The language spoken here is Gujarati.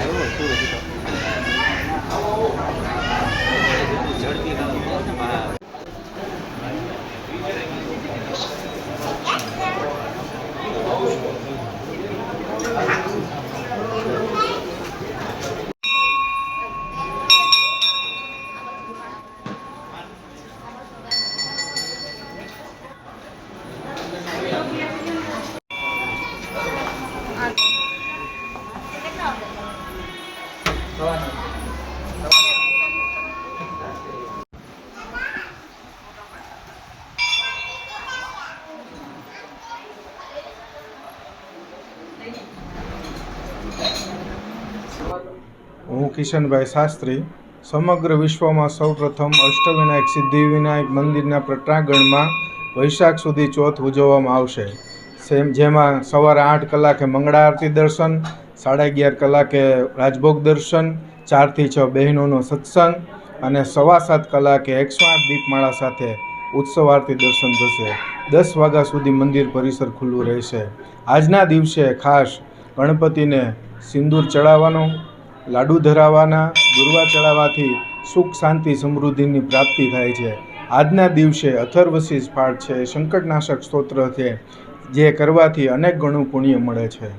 还有很厚的这个。હું કિશનભાઈ શાસ્ત્રી, સમગ્ર વિશ્વમાં સૌપ્રથમ અષ્ટવિનાયક સિદ્ધિવિનાયક મંદિરના પ્રાંગણમાં વૈશાખ સુધી ચોથ ઉજવવામાં આવશે. જેમાં સવારે આઠ કલાકે મંગળા આરતી દર્શન સાડા અગિયાર કલાકે રાજભોગ દર્શન, ચારથી છ બહેનોનો સત્સંગ અને સવા સાત કલાકે એકસો આઠ દીપમાળા સાથે ઉત્સવ આરતી દર્શન થશે. દસ વાગ્યા સુધી મંદિર પરિસર ખુલ્લું રહેશે. આજના દિવસે ખાસ ગણપતિને સિંદૂર ચડાવવાનો, લાડુ ધરાવવાના, દુર્વા ચડાવવાથી સુખ, શાંતિ, સમૃદ્ધિની પ્રાપ્તિ થાય છે. આજના દિવસે અથર્વશીષ પાઠ છે, સંકટનાશક સ્તોત્ર છે, જે કરવાથી અનેક ગણું પુણ્ય મળે છે.